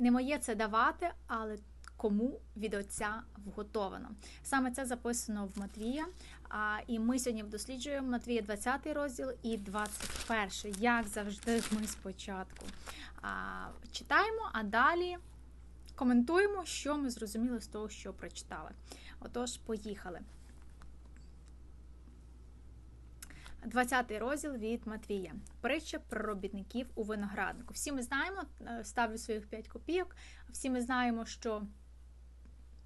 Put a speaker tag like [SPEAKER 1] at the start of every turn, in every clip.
[SPEAKER 1] Не моє це давати, але кому від Отця вготовано. Саме це записано в Матвія. А, І ми сьогодні досліджуємо Матвія 20 розділ і 21. Як завжди, ми спочатку а, читаємо, а далі коментуємо, що ми зрозуміли з того, що прочитали. Отож, поїхали. 20 розділ від Матвія. Притча про робітників у винограднику. Всі ми знаємо, е, ставлю своїх 5 копійок. Всі ми знаємо, що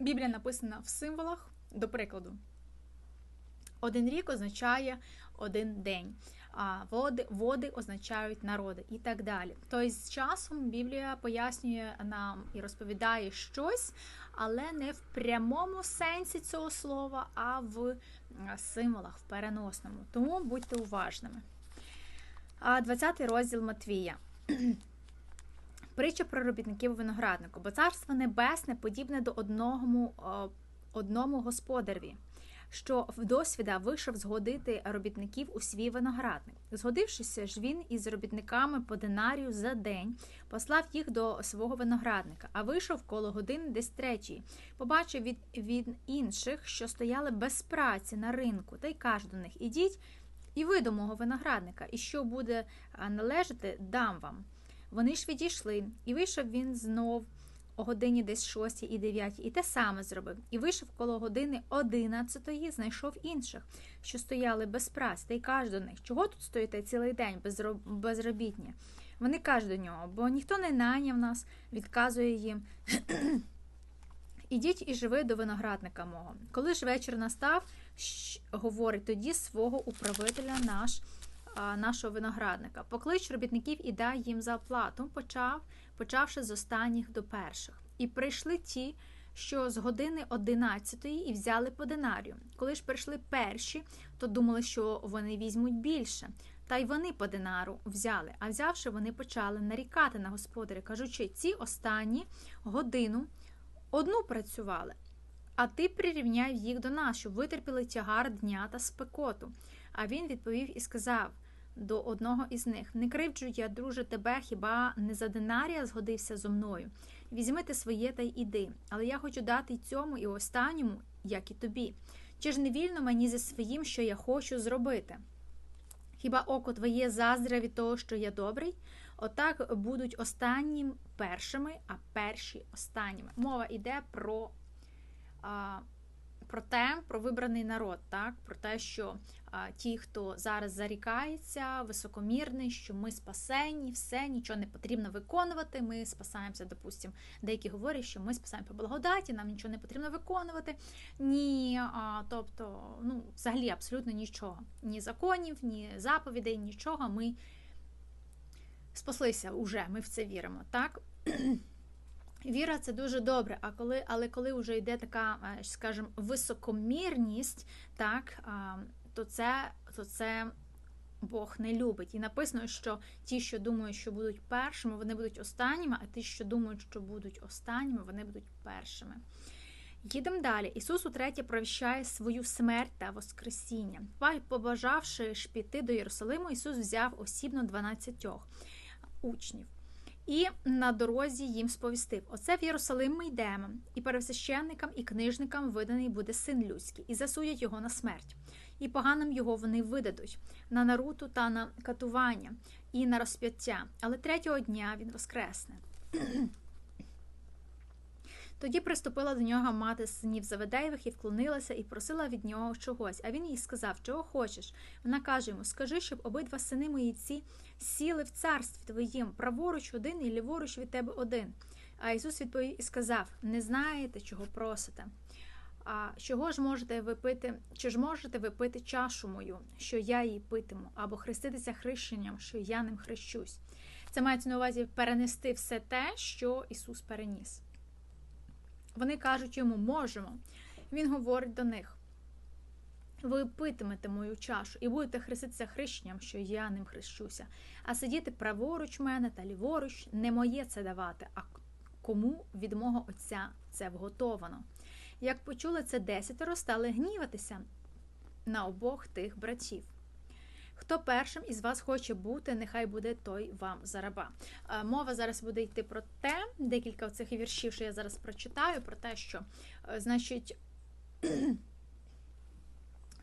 [SPEAKER 1] Біблія написана в символах, до прикладу. Один рік означає один день, а води води означають народи і так далі. Тобто з часом Біблія пояснює нам і розповідає щось, але не в прямому сенсі цього слова, а в символах, в переносному. Тому будьте уважними. 20 розділ Матвія. Притча про робітників винограднику, бо царство небесне подібне до одному, одному господареві що досвіда вийшов згодити робітників у свій виноградник. Згодившися ж він із робітниками по динарію за день, послав їх до свого виноградника, а вийшов коло години десь третьої. Побачив від, від інших, що стояли без праці на ринку, та й каже до них: Ідіть і ви до мого виноградника, і що буде належати, дам вам. Вони ж відійшли, і вийшов він знов о годині десь 6 і 9, і те саме зробив. І вийшов коло години 11, знайшов інших, що стояли без праці, та й каже до них, чого тут стоїте цілий день безробітні? Вони кажуть до нього, бо ніхто не найняв нас, відказує їм. Ідіть і живи до виноградника мого. Коли ж вечір настав, говорить тоді свого управителя наш, нашого виноградника. Поклич робітників і дай їм за оплату. Почав почавши з останніх до перших. І прийшли ті, що з години одинадцятої і взяли по динарію. Коли ж прийшли перші, то думали, що вони візьмуть більше. Та й вони по динару взяли. А взявши, вони почали нарікати на господаря, кажучи, ці останні годину одну працювали. А ти прирівняв їх до нас, щоб витерпіли тягар дня та спекоту. А він відповів і сказав до одного із них Не кривджу я, друже, тебе, хіба не за динарія згодився зо мною? Візьми ти своє та й іди, але я хочу дати й цьому і останньому, як і тобі. Чи ж не вільно мені зі своїм, що я хочу зробити? Хіба око твоє заздре від того, що я добрий? Отак будуть останнім першими, а перші останніми. Мова йде про а, про те, про вибраний народ, так про те, що а, ті, хто зараз зарікається, високомірний, що ми спасені, все нічого не потрібно виконувати. Ми спасаємося, допустимо, деякі говорять, що ми спасаємо по благодаті, нам нічого не потрібно виконувати. Ні, а, тобто, ну, взагалі, абсолютно нічого, ні законів, ні заповідей, нічого. Ми спаслися уже, ми в це віримо, так. Віра це дуже добре, а коли, але коли вже йде така, е, скажімо, високомірність, так, то це, то це Бог не любить. І написано, що ті, що думають, що будуть першими, вони будуть останніми, а ті, що думають, що будуть останніми, вони будуть першими. Їдемо далі. Ісус утретє провіщає свою смерть та Воскресіння. Побажавши ж піти до Єрусалиму, Ісус взяв осібно 12 учнів. І на дорозі їм сповістив: Оце в Єрусалим ми йдемо, і пересвященникам і книжникам виданий буде син людський, і засудять його на смерть. І поганим його вони видадуть на наруту та на катування, і на розп'яття. Але третього дня він воскресне. Тоді приступила до нього мати синів Заведеєвих і вклонилася і просила від нього чогось. А він їй сказав, чого хочеш. Вона каже йому: Скажи, щоб обидва сини мої ці сіли в царстві твоїм, праворуч один і ліворуч від тебе один. А Ісус відповів і сказав: Не знаєте, чого просите. А чого ж можете ви пити, чи ж можете ви пити чашу мою, що я її питиму, або хреститися хрещенням, що я ним хрещусь? Це мається на увазі перенести все те, що Ісус переніс. Вони кажуть йому, можемо. Він говорить до них: ви питимете мою чашу і будете хреститися хрещенням, що я ним хрещуся, а сидіти праворуч мене та ліворуч не моє це давати, а кому від мого Отця це вготовано. Як почули це десятеро, стали гніватися на обох тих братів. Хто першим із вас хоче бути, нехай буде той вам за раба. Е, Мова зараз буде йти про те, декілька цих віршів, що я зараз прочитаю, про те, що, е, значить,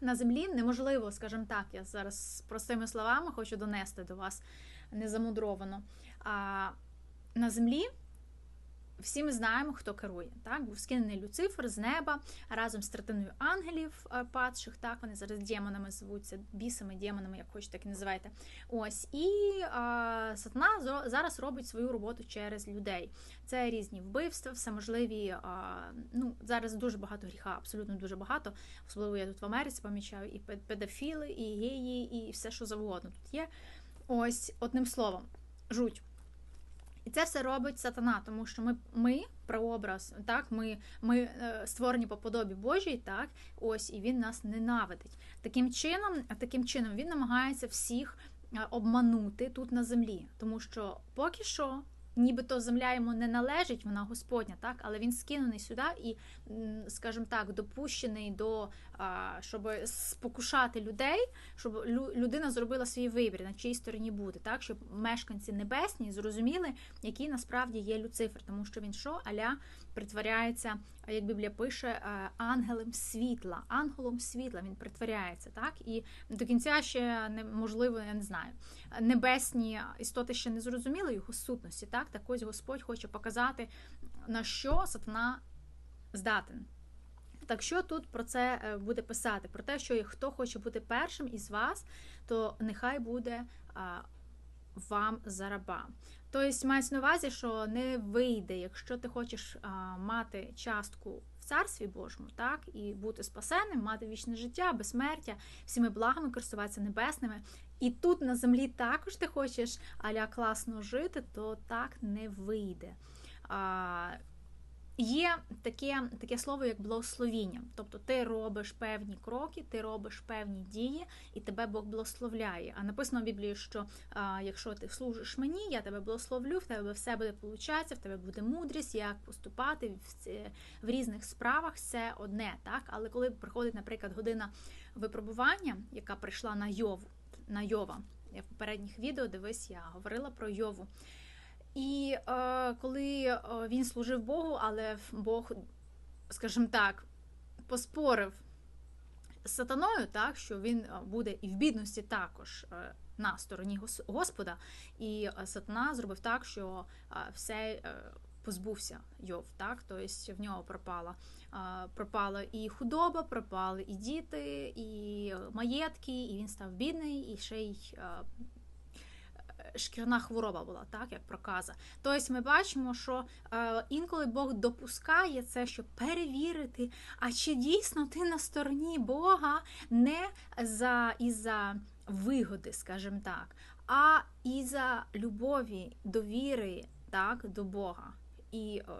[SPEAKER 1] на землі неможливо, скажімо так, я зараз простими словами хочу донести до вас незамудровано. А на землі всі ми знаємо, хто керує. Так, був скинений Люцифер з неба разом з третиною ангелів е, падших. Так, вони зараз демонами звуться, бісами, демонами, як хочете, так і називайте. Ось і а, сатана зараз робить свою роботу через людей. Це різні вбивства, всеможливі. А, ну зараз дуже багато гріха, абсолютно дуже багато. Особливо я тут в Америці помічаю і пед- педофіли, і геї, і все, що завгодно тут є. Ось одним словом, жуть. І це все робить сатана, тому що ми, ми прообраз, так, ми, ми е, створені по подобі Божій, так, ось, і він нас ненавидить. Таким чином, таким чином він намагається всіх е, обманути тут на землі, тому що поки що. Нібито земля йому не належить, вона Господня, так, але він скинений сюди і, скажімо так, допущений до щоб спокушати людей, щоб людина зробила свій вибір, на чиїй стороні буде, так, щоб мешканці небесні зрозуміли, який насправді є Люцифер, тому що він що, аля притворяється, як Біблія пише, е, ангелем світла, ангелом світла він притворяється, так, і до кінця ще неможливо, я не знаю, небесні істоти ще не зрозуміли його сутності, так, так ось Господь хоче показати, на що сатана здатен. Так що тут про це е, буде писати? Про те, що хто хоче бути першим із вас, то нехай буде вам за раба. Тобто мається на увазі, що не вийде, якщо ти хочеш мати частку в царстві Божому, так, і бути спасенним, мати вічне життя, безсмертя, всіми благами користуватися небесними. І тут на землі також ти хочеш аля класно жити, то так не вийде. Є таке таке слово, як благословіння. Тобто ти робиш певні кроки, ти робиш певні дії, і тебе Бог благословляє. А написано в Біблії, що а, якщо ти служиш мені, я тебе благословлю, в тебе все буде получатися, в тебе буде мудрість, як поступати в, в різних справах. Це одне, так. Але коли приходить, наприклад, година випробування, яка прийшла на Йову, на Йова. Я в попередніх відео дивись, я говорила про Йову. І е, коли е, він служив Богу, але Бог, скажімо так, поспорив з сатаною, так, що він е, буде і в бідності також е, на стороні Гос- Господа, і сатана зробив так, що все позбувся Йов, так, тобто в нього пропала, пропала і худоба, пропали і діти, і маєтки, і він став бідний, і ще й шкірна хвороба була, так, як проказа. Тобто ми бачимо, що е, інколи Бог допускає це, щоб перевірити, а чи дійсно ти на стороні Бога не за із-за вигоди, скажімо так, а і за любові, довіри так, до Бога. І е,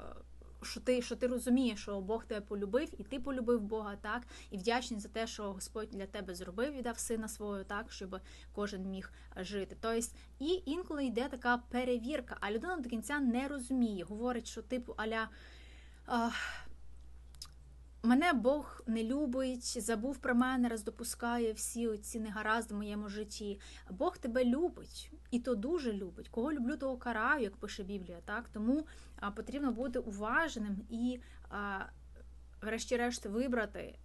[SPEAKER 1] що ти, що ти розумієш, що Бог тебе полюбив, і ти полюбив Бога, так, і вдячний за те, що Господь для тебе зробив, і дав сина свого, так, щоб кожен міг жити. Тобто, і інколи йде така перевірка, а людина до кінця не розуміє, говорить, що типу аля. «Ах, Мене Бог не любить, забув про мене, раз допускає всі оці негаразди в моєму житті. Бог тебе любить, і то дуже любить. Кого люблю, того караю, як пише Біблія. Так тому потрібно бути уважним і, врешті-решт, вибрати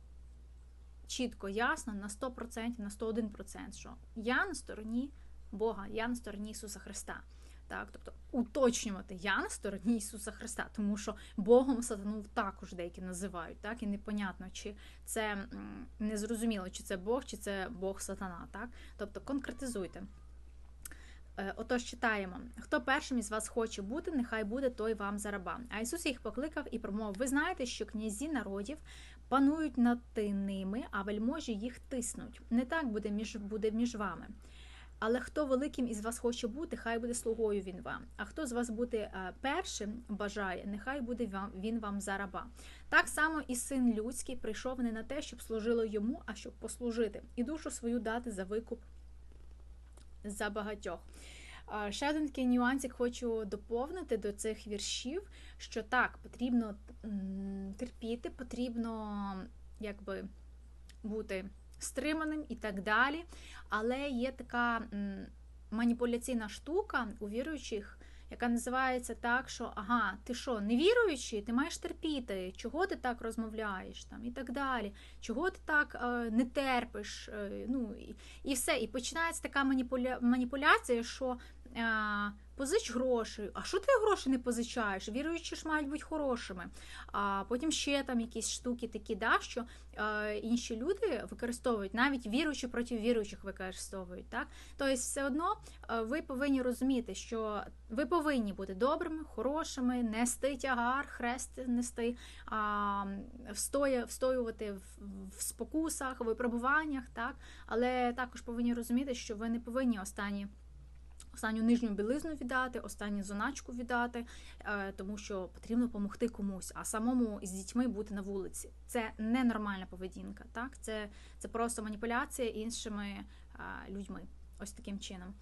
[SPEAKER 1] чітко, ясно на 100%, на 101%, що я на стороні Бога, я на стороні Ісуса Христа. Так, тобто уточнювати я на стороні Ісуса Христа, тому що Богом сатану також деякі називають, так і непонятно, чи це незрозуміло, чи це Бог, чи це Бог сатана. Так, тобто конкретизуйте. Е, Отож, читаємо: хто першим із вас хоче бути, нехай буде той вам за раба. А Ісус їх покликав і промовив: Ви знаєте, що князі народів панують над ними, а вельможі їх тиснуть. Не так буде між буде між вами. Але хто великим із вас хоче бути, хай буде слугою він вам. А хто з вас бути е, першим бажає, нехай буде вам він вам за раба. Так само і син людський прийшов не на те, щоб служило йому, а щоб послужити, і душу свою дати за викуп за багатьох. Ще один такий нюансик хочу доповнити до цих віршів, що так, потрібно терпіти, потрібно якби бути стриманим і так далі. Але є така маніпуляційна штука у віруючих, яка називається так, що ага, ти що, не віруючий, ти маєш терпіти, чого ти так розмовляєш там і так далі, чого ти так е, не терпиш, е, ну і, і все. І починається така маніпуля... маніпуляція, що. Позич гроші. А що ти гроші не позичаєш? Віруючі ж мають бути хорошими. А потім ще там якісь штуки такі, да, що інші люди використовують, навіть віруючі проти віруючих використовують. Так? Тобто, все одно ви повинні розуміти, що ви повинні бути добрими, хорошими, нести тягар, хрест нести, встоювати в спокусах, випробуваннях, так? але також повинні розуміти, що ви не повинні останні останню нижню білизну віддати, останню зоначку віддати, е, тому що потрібно допомогти комусь, а самому з дітьми бути на вулиці. Це ненормальна поведінка. Так, це, це просто маніпуляція іншими е, людьми. Ось таким чином.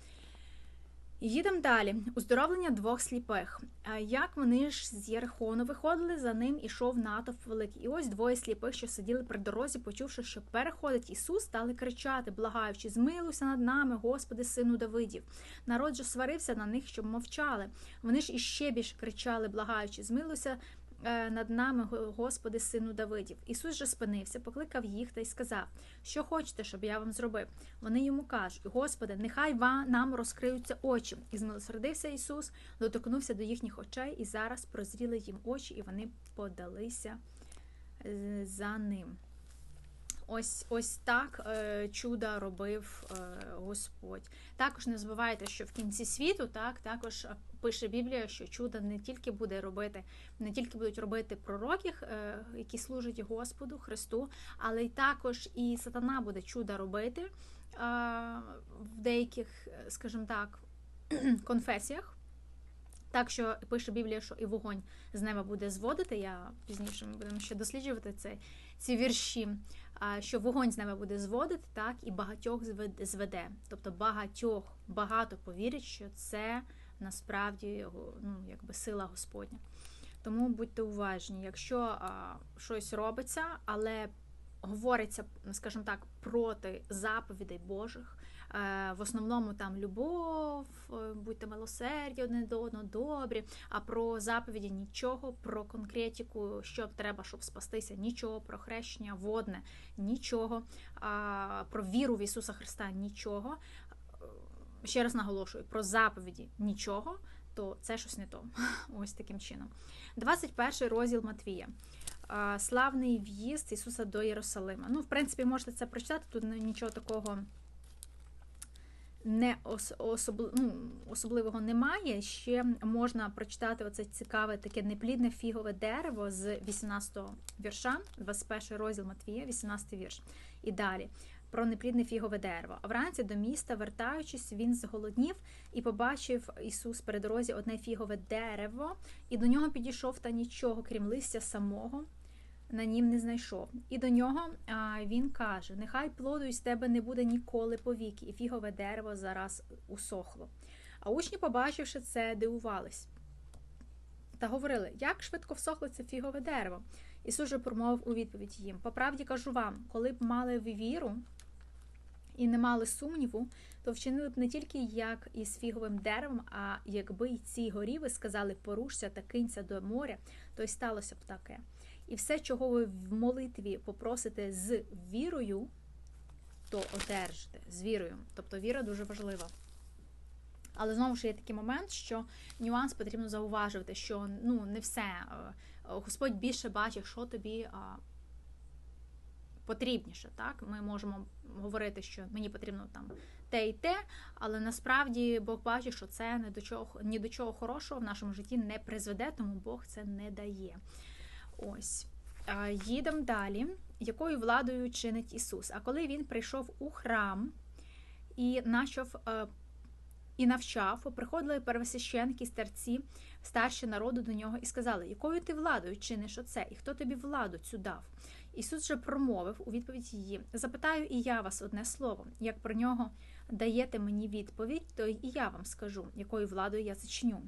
[SPEAKER 1] Їдемо далі. Уздоровлення двох сліпих. Як вони ж з Єрихону виходили, за ним ішов натовп великий. І ось двоє сліпих, що сиділи при дорозі, почувши, що переходить Ісус, стали кричати, благаючи, змилуйся над нами, Господи, сину Давидів. Народ же сварився на них, щоб мовчали. Вони ж іще більше кричали, благаючи, змилуйся Е, над нами, Господи, сину Давидів. Ісус же спинився, покликав їх та й сказав, що хочете, щоб я вам зробив. Вони йому кажуть: Господи, нехай нам розкриються очі. І змилосердився Ісус, доторкнувся до їхніх очей, і зараз прозріли їм очі, і вони подалися е, за ним. Ось ось так е, чуда робив е, Господь. Також не забувайте, що в кінці світу так також пише Біблія, що чудо не тільки буде робити, не тільки будуть робити пророки, е, які служать Господу Христу, але й також і сатана буде чудо робити е, в деяких, скажімо так, конфесіях. Так що пише Біблія, що і вогонь з неба буде зводити. Я пізніше ми будемо ще досліджувати це, ці вірші, що вогонь з неба буде зводити, так, і багатьох зведе. Тобто багатьох багато повірять, що це насправді ну, якби сила Господня. Тому будьте уважні, якщо а, щось робиться, але говориться, скажімо так, проти заповідей Божих. Е, в основному там любов, е, будьте милосердя одне до одного, добрі, а про заповіді нічого, про конкретику, що треба, щоб спастися, нічого, про хрещення, водне, нічого, про віру в Ісуса Христа нічого ще раз наголошую, про заповіді нічого, то це щось не то. Ось таким чином. 21 розділ Матвія. Славний в'їзд Ісуса до Єрусалима. Ну, в принципі, можете це прочитати, тут нічого такого не особливо, ну, особливого немає. Ще можна прочитати оце цікаве таке неплідне фігове дерево з 18 вірша, 21 розділ Матвія, 18 вірш. І далі про неплідне фігове дерево. А вранці до міста, вертаючись, він зголоднів і побачив Ісус при дорозі одне фігове дерево, і до нього підійшов та нічого, крім листя самого. На нім не знайшов. І до нього він каже: Нехай плоду із тебе не буде ніколи повіки, і фігове дерево зараз усохло. А учні, побачивши це, дивувались та говорили, як швидко всохло це фігове дерево. Ісус же промовив у відповідь їм: По правді кажу вам, коли б мали ви віру, і не мали сумніву, то вчинили б не тільки як із фіговим деревом, а якби й ці горіви сказали порушся та кинься до моря, то й сталося б таке. І все, чого ви в молитві попросите з вірою, то одержите з вірою. Тобто віра дуже важлива. Але знову ж є такий момент, що нюанс потрібно зауважувати, що ну не все. Е, Господь більше бачить, що тобі потрібніше. Так, Ми можемо говорити, що мені потрібно там те і те, але насправді Бог бачить, що це не до чого ні до чого хорошого в нашому житті не призведе, тому Бог це не дає. Ось. Їдемо далі, якою владою чинить Ісус. А коли Він прийшов у храм і почав е, і навчав, приходили первосвященки, старці, старші народу до нього і сказали, якою ти владою чиниш оце, і хто тобі владу цю дав? Ісус же промовив у відповідь її: Запитаю і я вас одне слово. Як про нього даєте мені відповідь, то і я вам скажу, якою владою я зачню.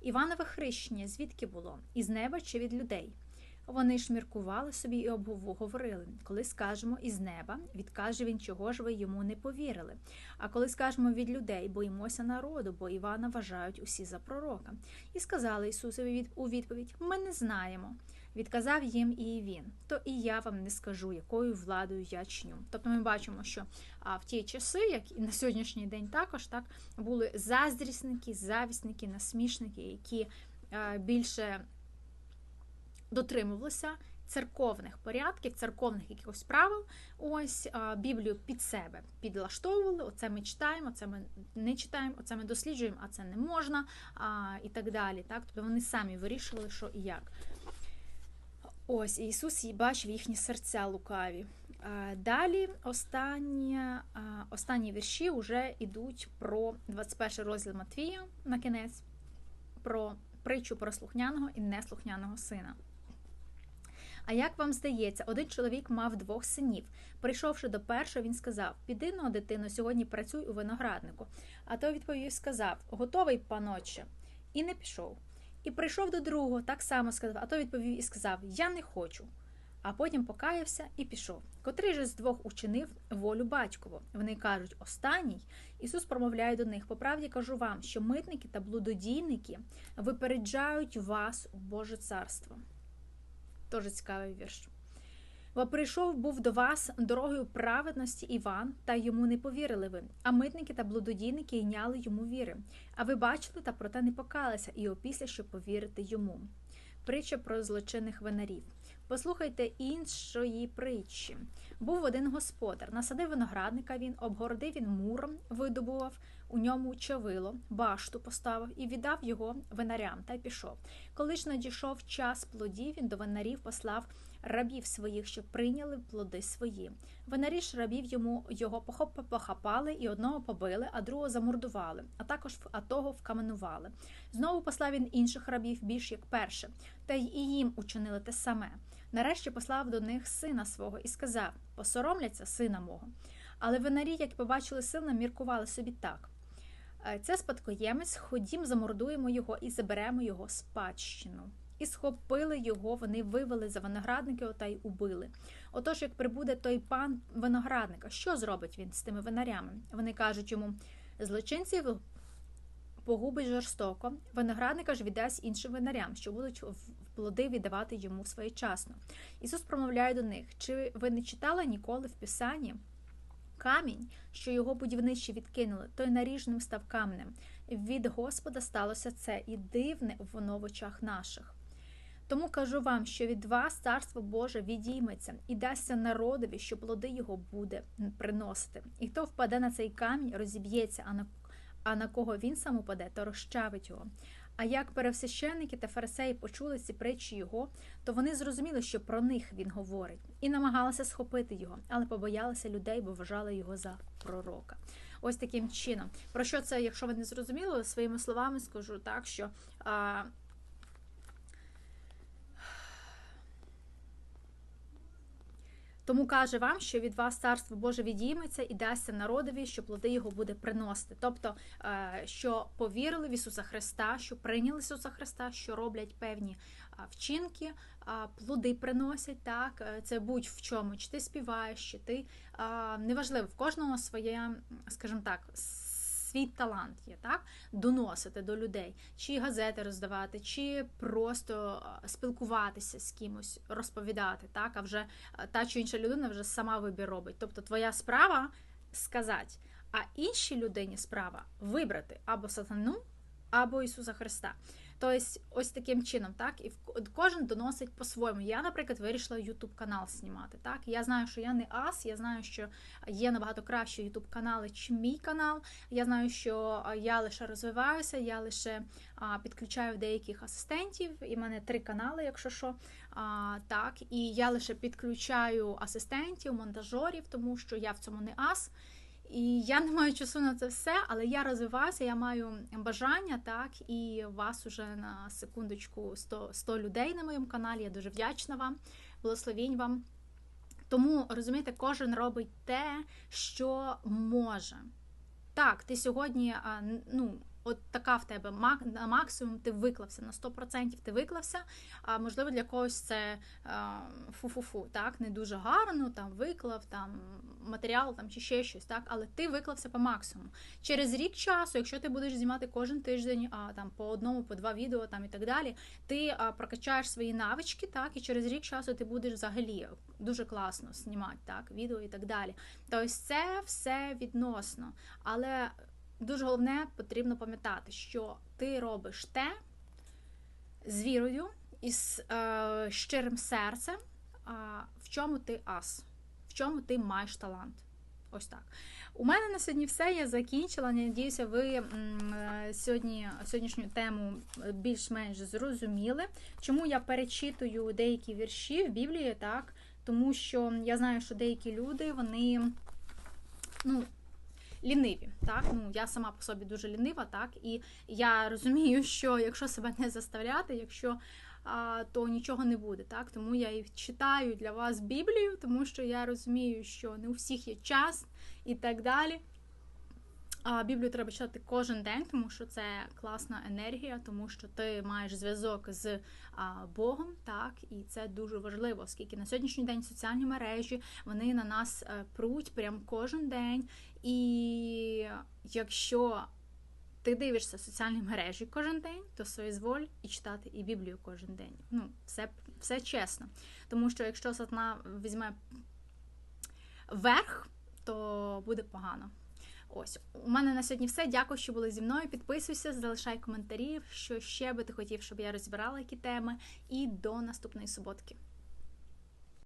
[SPEAKER 1] Іванове хрещення звідки було? Із неба чи від людей? Вони ж міркували собі і обговорили, коли скажемо із неба, відкаже він, чого ж ви йому не повірили. А коли скажемо від людей, боїмося народу, бо Івана вважають усі за пророка. І сказали Ісусові у відповідь: Ми не знаємо. Відказав їм і він, то і я вам не скажу, якою владою я чиню. Тобто ми бачимо, що а, в ті часи, як і на сьогоднішній день, також так були заздрісники, завісники, насмішники, які а, більше дотримувалися церковних порядків, церковних якихось правил. Ось Біблію під себе підлаштовували. Оце ми читаємо, це ми не читаємо, оце ми досліджуємо, а це не можна, а, і так далі. Так? Тобто вони самі вирішували, що і як. Ось Ісус бачив їхні серця лукаві. Далі останні останні вірші вже йдуть про 21 розділ Матвія на кінець, про притчу про слухняного і неслухняного сина. А як вам здається, один чоловік мав двох синів. Прийшовши до першого, він сказав: Піди но, дитино, сьогодні працюй у винограднику. А той відповів сказав: Готовий, паноче, і не пішов. І прийшов до другого, так само сказав, а той відповів і сказав: Я не хочу. А потім покаявся і пішов. Котрий же з двох учинив волю батькову. Вони кажуть, останній Ісус промовляє до них: по правді кажу вам, що митники та блудодійники випереджають вас у Боже царство. Дуже цікавий вірш. Бо прийшов був до вас дорогою праведності Іван, та йому не повірили ви. А митники та блудодійники йняли йому віри. А ви бачили, та проте не покалися, і опісля, щоб повірити йому. Притча про злочинних винарів. Послухайте іншої притчі. Був один господар, насадив виноградника він, обгородив він муром, видобував у ньому чавило, башту поставив і віддав його винарям та й пішов. Коли ж надійшов час плодів, він до винарів послав рабів своїх, щоб прийняли плоди свої. Винарі ж рабів йому його похапали і одного побили, а другого замордували, а також а того вкаменували. Знову послав він інших рабів більш як перше, та й і їм учинили те саме. Нарешті послав до них сина свого і сказав: Посоромляться сина мого. Але винарі, як побачили сина, міркували собі так. «Е, це спадкоємець, ходім, замордуємо його і заберемо його спадщину. І схопили його, вони вивели за виноградники та й убили. Отож, як прибуде той пан виноградника, що зробить він з тими винарями? Вони кажуть йому: злочинців погубить жорстоко, виноградника ж віддасть іншим винарям, що будуть плоди віддавати йому своєчасно. Ісус промовляє до них: чи ви не читали ніколи в Писанні? Камінь, що його будівничі відкинули, той наріжним став камнем. Від Господа сталося це, і дивне воно в очах наших. Тому кажу вам, що від вас царство Боже відійметься і дасться народові, що плоди його буде приносити. І хто впаде на цей камінь, розіб'ється, а на а на кого він сам упаде, то розчавить його. А як пересвященники та фарисеї почули ці притчі його, то вони зрозуміли, що про них він говорить, і намагалися схопити його, але побоялися людей, бо вважали його за пророка. Ось таким чином. Про що це, якщо ви не зрозуміли, своїми словами скажу так, що. А, Тому каже вам, що від вас царство Боже відійметься і дасться народові, що плоди його буде приносити. Тобто, е, що повірили в Ісуса Христа, що прийняли Ісуса Христа, що роблять певні вчинки, плоди приносять. Так, е, це будь в чому, чи ти співаєш, чи ти неважливо, в кожного своє, скажімо так, свій талант є, так? Доносити до людей, чи газети роздавати, чи просто спілкуватися з кимось, розповідати, так? А вже та чи інша людина вже сама вибір робить. Тобто твоя справа сказати, а іншій людині справа вибрати або сатану, або Ісуса Христа. Тобто, ось таким чином, так, і кожен доносить по-своєму. Я, наприклад, вирішила youtube канал знімати. Так, я знаю, що я не ас, я знаю, що є набагато кращі youtube канали, ніж мій канал. Я знаю, що я лише розвиваюся, я лише підключаю деяких асистентів. І в мене три канали, якщо що. А, Так, і я лише підключаю асистентів, монтажерів, тому що я в цьому не ас. І я не маю часу на це все, але я розвиваюся, я маю бажання, так, і вас уже на секундочку 100 100 людей на моєму каналі. Я дуже вдячна вам, благословінь вам. Тому, розумієте, кожен робить те, що може. Так, ти сьогодні ну, от така в тебе на максимум ти виклався, на 100% ти виклався. А можливо, для когось це фу-фу-фу, так, не дуже гарно, там виклав, там матеріал там, чи ще щось, так, але ти виклався по максимуму. Через рік часу, якщо ти будеш знімати кожен тиждень а, там, по одному, по два відео там, і так далі, ти прокачаєш свої навички, так, і через рік часу ти будеш взагалі дуже класно знімати так, відео і так далі. Тобто це все відносно. Але дуже головне потрібно пам'ятати, що ти робиш те з вірою і з е, щирим серцем, а, в чому ти ас, в чому ти маєш талант. Ось так. У мене на сьогодні все. Я закінчила. Надіюся, ви е, сьогодні сьогоднішню тему більш-менш зрозуміли. Чому я перечитую деякі вірші в Біблії, так? Тому що я знаю, що деякі люди, вони ну, ліниві. Так? Ну, я сама по собі дуже лінива, так? І я розумію, що якщо себе не заставляти, якщо а, то нічого не буде. Так? Тому я і читаю для вас Біблію, тому що я розумію, що не у всіх є час і так далі. А Біблію треба читати кожен день, тому що це класна енергія, тому що ти маєш зв'язок з а, Богом, так, і це дуже важливо, оскільки на сьогоднішній день соціальні мережі вони на нас е, пруть прям кожен день. І якщо ти дивишся соціальні мережі кожен день, то соізволь і читати і Біблію кожен день. Ну, все, все чесно. Тому що якщо сатана візьме верх, то буде погано. Ось, у мене на сьогодні все. Дякую, що були зі мною. Підписуйся, залишай коментарі, що ще би ти хотів, щоб я розбирала які теми. І до наступної суботки.